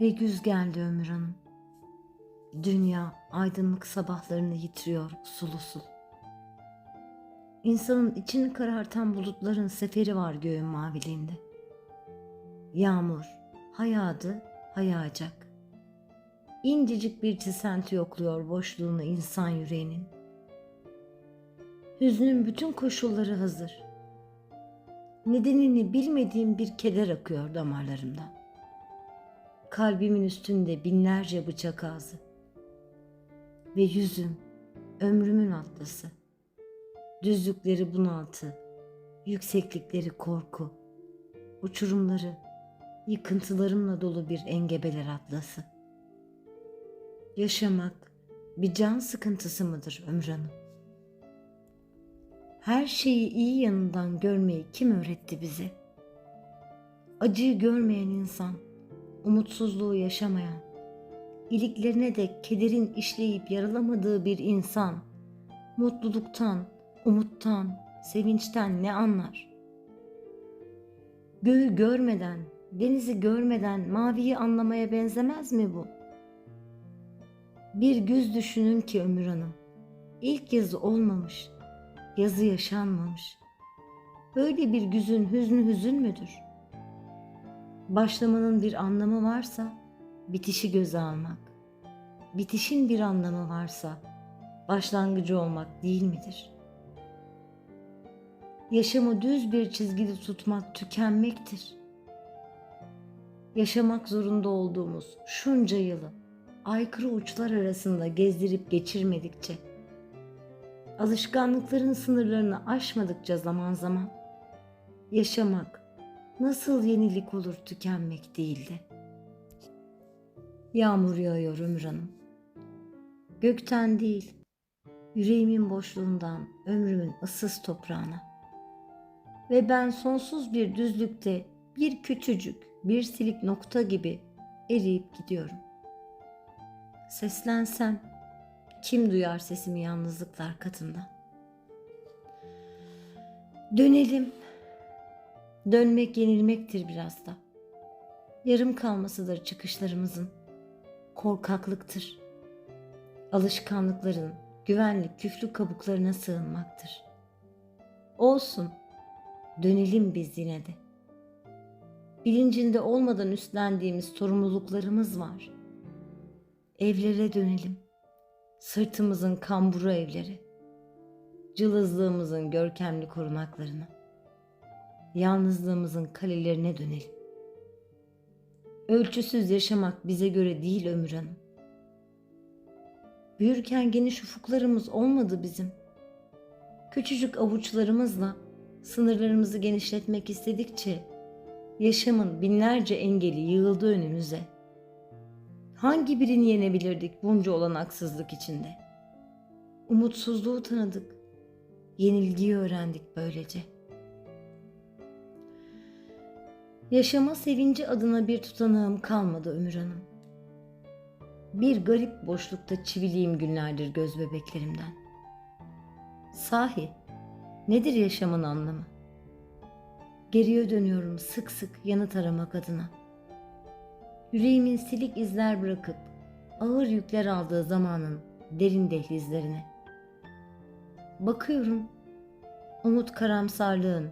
Ve güz geldi Ömür. Dünya aydınlık sabahlarını yitiriyor usul usul. İnsanın içini karartan bulutların seferi var göğün maviliğinde. Yağmur hayadı hayacak. İncecik bir çisenti yokluyor boşluğunu insan yüreğinin. Hüznün bütün koşulları hazır. Nedenini bilmediğim bir keder akıyor damarlarımdan. Kalbimin üstünde binlerce bıçak ağzı. Ve yüzüm ömrümün atlası. Düzlükleri bunaltı, yükseklikleri korku, uçurumları yıkıntılarımla dolu bir engebeler atlası. Yaşamak bir can sıkıntısı mıdır Ömür Hanım? Her şeyi iyi yanından görmeyi kim öğretti bize? Acıyı görmeyen insan, umutsuzluğu yaşamayan, iliklerine de kederin işleyip yaralamadığı bir insan, mutluluktan, umuttan, sevinçten ne anlar? Göğü görmeden, denizi görmeden maviyi anlamaya benzemez mi bu? Bir güz düşünün ki Ömür Hanım, ilk yazı olmamış, yazı yaşanmamış. Böyle bir güzün hüznü hüzün müdür? Başlamanın bir anlamı varsa bitişi göze almak. Bitişin bir anlamı varsa başlangıcı olmak değil midir? Yaşamı düz bir çizgide tutmak tükenmektir. Yaşamak zorunda olduğumuz şunca yılı aykırı uçlar arasında gezdirip geçirmedikçe alışkanlıkların sınırlarını aşmadıkça zaman zaman yaşamak nasıl yenilik olur tükenmek değildi. Yağmur yağıyor Ömür Hanım. Gökten değil, yüreğimin boşluğundan ömrümün ıssız toprağına. Ve ben sonsuz bir düzlükte bir küçücük, bir silik nokta gibi eriyip gidiyorum. Seslensem kim duyar sesimi yalnızlıklar katında? Dönelim. Dönmek yenilmektir biraz da. Yarım kalmasıdır çıkışlarımızın. Korkaklıktır. Alışkanlıkların güvenlik küflü kabuklarına sığınmaktır. Olsun. Dönelim biz yine de. Bilincinde olmadan üstlendiğimiz sorumluluklarımız var. Evlere dönelim sırtımızın kamburu evleri, cılızlığımızın görkemli korunaklarına, yalnızlığımızın kalelerine dönelim. Ölçüsüz yaşamak bize göre değil Ömür Hanım. Büyürken geniş ufuklarımız olmadı bizim. Küçücük avuçlarımızla sınırlarımızı genişletmek istedikçe yaşamın binlerce engeli yığıldı önümüze. Hangi birini yenebilirdik bunca olanaksızlık içinde? Umutsuzluğu tanıdık. Yenilgiyi öğrendik böylece. Yaşama sevinci adına bir tutanağım kalmadı Ömür Hanım. Bir garip boşlukta çiviliyim günlerdir göz bebeklerimden. Sahi, nedir yaşamın anlamı? Geriye dönüyorum sık sık yanıt aramak adına. Yüreğimin silik izler bırakıp ağır yükler aldığı zamanın derin dehlizlerine. Bakıyorum, umut karamsarlığın,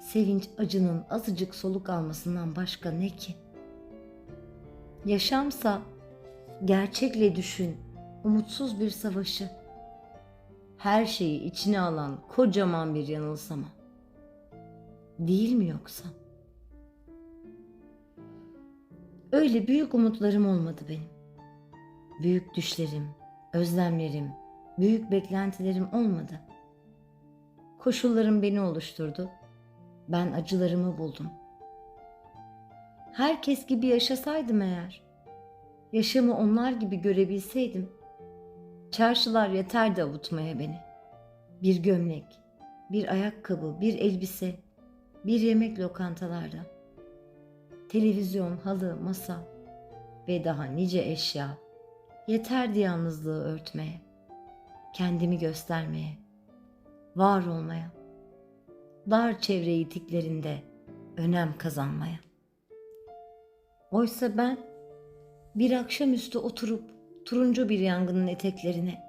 sevinç acının azıcık soluk almasından başka ne ki? Yaşamsa gerçekle düşün, umutsuz bir savaşı. Her şeyi içine alan kocaman bir yanılsama. Değil mi yoksa? Öyle büyük umutlarım olmadı benim. Büyük düşlerim, özlemlerim, büyük beklentilerim olmadı. Koşullarım beni oluşturdu. Ben acılarımı buldum. Herkes gibi yaşasaydım eğer, yaşamı onlar gibi görebilseydim, çarşılar yeterdi avutmaya beni. Bir gömlek, bir ayakkabı, bir elbise, bir yemek lokantalarda televizyon, halı, masa ve daha nice eşya yeterdi yalnızlığı örtmeye, kendimi göstermeye, var olmaya, dar çevre itiklerinde önem kazanmaya. Oysa ben Bir akşamüstü oturup turuncu bir yangının eteklerine,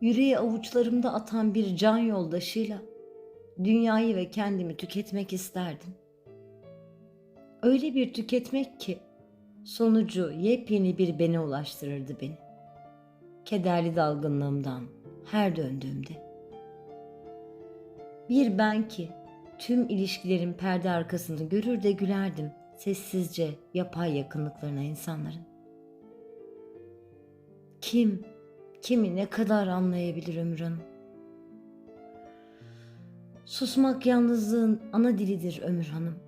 yüreği avuçlarımda atan bir can yoldaşıyla dünyayı ve kendimi tüketmek isterdim. Öyle bir tüketmek ki sonucu yepyeni bir bene ulaştırırdı beni. Kederli dalgınlığımdan her döndüğümde. Bir ben ki tüm ilişkilerin perde arkasını görür de gülerdim sessizce yapay yakınlıklarına insanların. Kim, kimi ne kadar anlayabilir Ömür? Susmak yalnızlığın ana dilidir Ömür Hanım.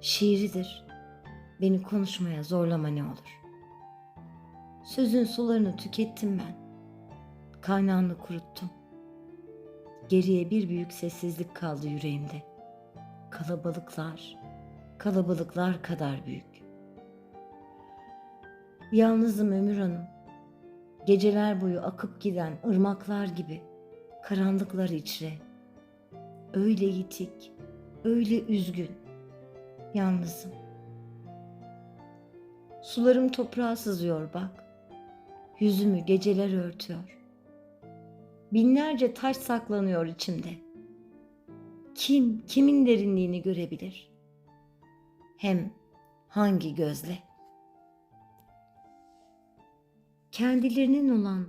Şiiridir. Beni konuşmaya zorlama ne olur. Sözün sularını tükettim ben. Kaynağını kuruttum. Geriye bir büyük sessizlik kaldı yüreğimde. Kalabalıklar, kalabalıklar kadar büyük. Yalnızım Ömür Hanım. Geceler boyu akıp giden ırmaklar gibi karanlıklar içre. Öyle yitik, öyle üzgün. Yalnızım. Sularım toprağa sızıyor bak. Yüzümü geceler örtüyor. Binlerce taş saklanıyor içimde. Kim kimin derinliğini görebilir? Hem hangi gözle? Kendilerinin olan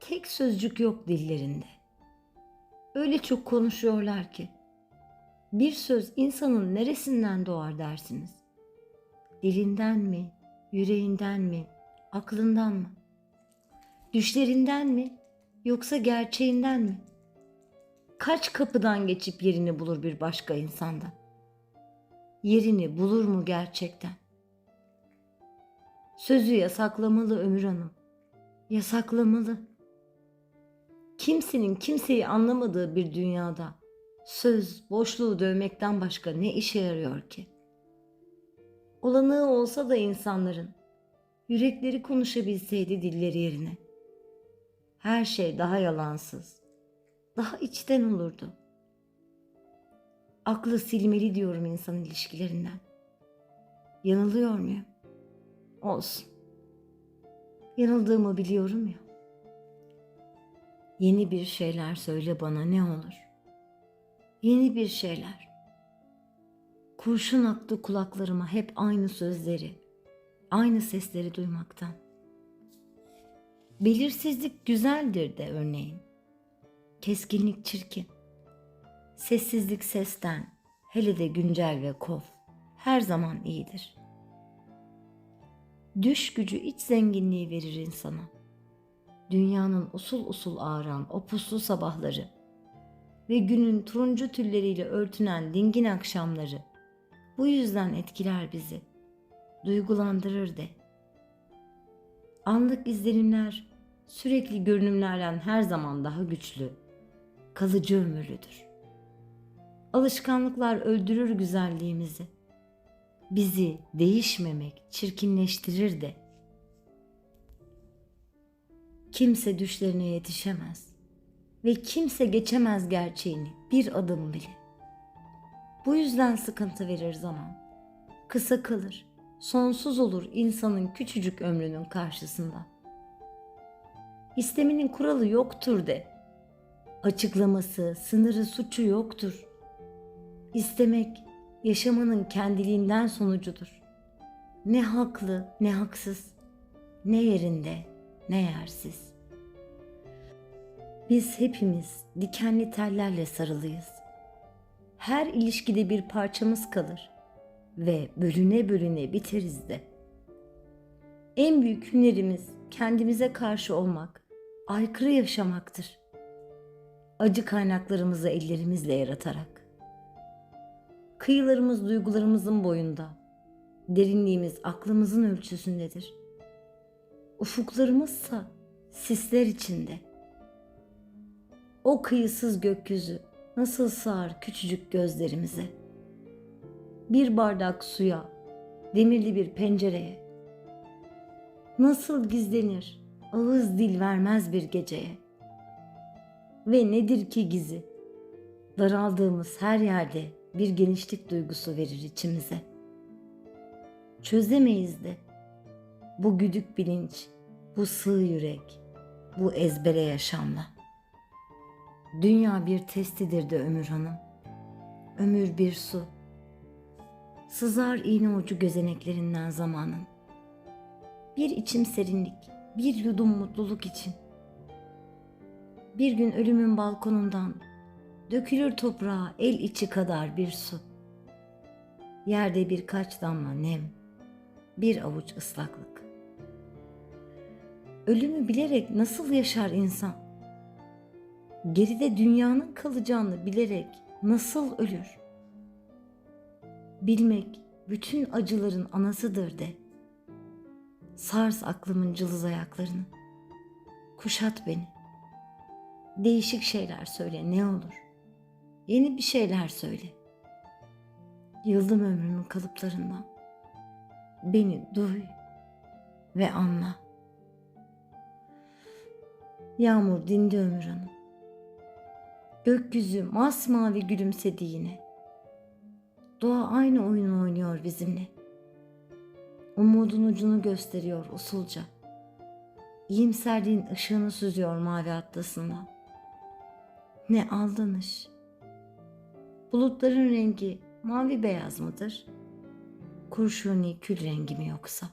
tek sözcük yok dillerinde. Öyle çok konuşuyorlar ki bir söz insanın neresinden doğar dersiniz? Dilinden mi, yüreğinden mi, aklından mı? Düşlerinden mi yoksa gerçeğinden mi? Kaç kapıdan geçip yerini bulur bir başka insanda? Yerini bulur mu gerçekten? Sözü yasaklamalı Ömür Hanım. Yasaklamalı. Kimsenin kimseyi anlamadığı bir dünyada söz boşluğu dövmekten başka ne işe yarıyor ki? Olanığı olsa da insanların yürekleri konuşabilseydi dilleri yerine. Her şey daha yalansız, daha içten olurdu. Aklı silmeli diyorum insan ilişkilerinden. Yanılıyor muyum? Olsun. Yanıldığımı biliyorum ya. Yeni bir şeyler söyle bana ne olur. Yeni bir şeyler. Kurşun aktı kulaklarıma hep aynı sözleri, aynı sesleri duymaktan. Belirsizlik güzeldir de örneğin. Keskinlik çirkin. Sessizlik sesten, hele de güncel ve kof, her zaman iyidir. Düş gücü iç zenginliği verir insana. Dünyanın usul usul ağıran o puslu sabahları ve günün turuncu tülleriyle örtünen dingin akşamları bu yüzden etkiler bizi, duygulandırır de. Anlık izlenimler sürekli görünümlerden her zaman daha güçlü, kalıcı ömürlüdür. Alışkanlıklar öldürür güzelliğimizi. Bizi değişmemek çirkinleştirir de. Kimse düşlerine yetişemez ve kimse geçemez gerçeğini bir adım bile. Bu yüzden sıkıntı verir zaman. Kısa kalır, sonsuz olur insanın küçücük ömrünün karşısında. İsteminin kuralı yoktur de. Açıklaması, sınırı, suçu yoktur. İstemek yaşamanın kendiliğinden sonucudur. Ne haklı, ne haksız, ne yerinde, ne yersiz. Biz hepimiz dikenli tellerle sarılıyız. Her ilişkide bir parçamız kalır ve bölüne bölüne biteriz de. En büyük hünerimiz kendimize karşı olmak, aykırı yaşamaktır. Acı kaynaklarımızı ellerimizle yaratarak. Kıyılarımız duygularımızın boyunda, derinliğimiz aklımızın ölçüsündedir. Ufuklarımızsa sisler içinde. O kıyısız gökyüzü nasıl sığar küçücük gözlerimize? Bir bardak suya, demirli bir pencereye. Nasıl gizlenir ağız dil vermez bir geceye? Ve nedir ki gizi? Daraldığımız her yerde bir genişlik duygusu verir içimize. Çözemeyiz de bu güdük bilinç, bu sığ yürek, bu ezbere yaşamla. Dünya bir testidir de Ömür Hanım. Ömür bir su. Sızar iğne ucu gözeneklerinden zamanın. Bir içim serinlik, bir yudum mutluluk için. Bir gün ölümün balkonundan dökülür toprağa el içi kadar bir su. Yerde birkaç damla nem, bir avuç ıslaklık. Ölümü bilerek nasıl yaşar insan? Geride dünyanın kalacağını bilerek nasıl ölür? Bilmek bütün acıların anasıdır de. Sars aklımın cılız ayaklarını. Kuşat beni. Değişik şeyler söyle ne olur. Yeni bir şeyler söyle. Yıldım ömrümün kalıplarından. Beni duy ve anla. Yağmur dindi Ömür Hanım. Gökyüzü masmavi gülümsedi yine. Doğa aynı oyunu oynuyor bizimle. Umudun ucunu gösteriyor usulca. İyimserliğin ışığını süzüyor mavi atlasından. Ne aldanış. Bulutların rengi mavi beyaz mıdır? Kurşuni kül rengi mi yoksa?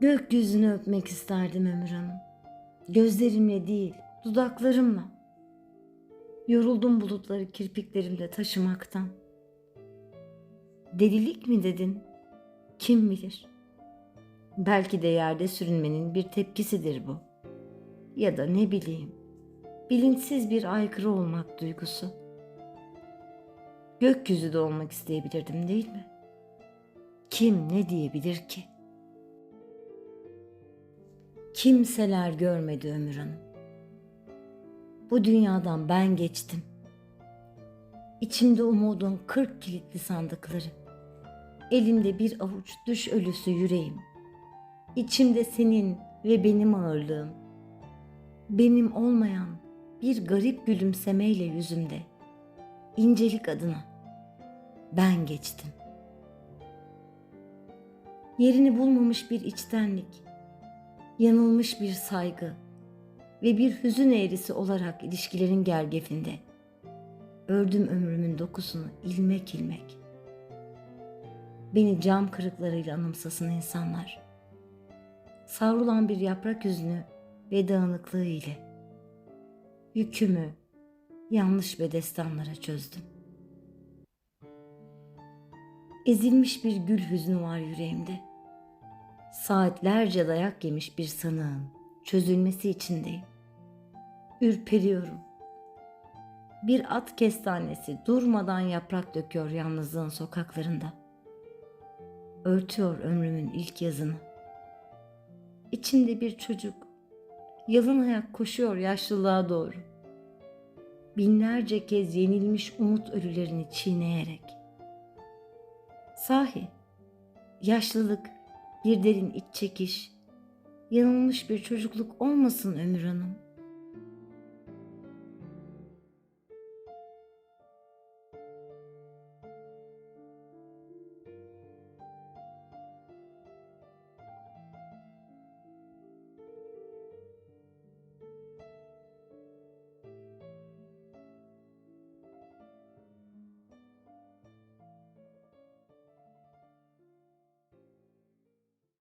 Gökyüzünü öpmek isterdim Ömür Hanım. Gözlerimle değil, dudaklarımla. Yoruldum bulutları kirpiklerimde taşımaktan. Delilik mi dedin? Kim bilir? Belki de yerde sürünmenin bir tepkisidir bu. Ya da ne bileyim, bilinçsiz bir aykırı olmak duygusu. Gökyüzü de olmak isteyebilirdim değil mi? Kim ne diyebilir ki? Kimseler görmedi Ömür Hanım. Bu dünyadan ben geçtim. İçimde umudun kırk kilitli sandıkları. Elimde bir avuç düş ölüsü yüreğim. İçimde senin ve benim ağırlığım. Benim olmayan bir garip gülümsemeyle yüzümde. İncelik adına. Ben geçtim. Yerini bulmamış bir içtenlik, yanılmış bir saygı ve bir hüzün eğrisi olarak ilişkilerin gergefinde ördüm ömrümün dokusunu ilmek ilmek. Beni cam kırıklarıyla anımsasın insanlar. Savrulan bir yaprak hüznü ve dağınıklığı ile yükümü yanlış bedestanlara çözdüm. Ezilmiş bir gül hüznü var yüreğimde. Saatlerce dayak yemiş bir sanığın çözülmesi içindeyim. Ürperiyorum. Bir at kestanesi durmadan yaprak döküyor yalnızlığın sokaklarında. Örtüyor ömrümün ilk yazını. İçimde bir çocuk yalın ayak koşuyor yaşlılığa doğru. Binlerce kez yenilmiş umut ölülerini çiğneyerek. Sahi, yaşlılık bir derin iç çekiş, yanılmış bir çocukluk olmasın Ömür Hanım.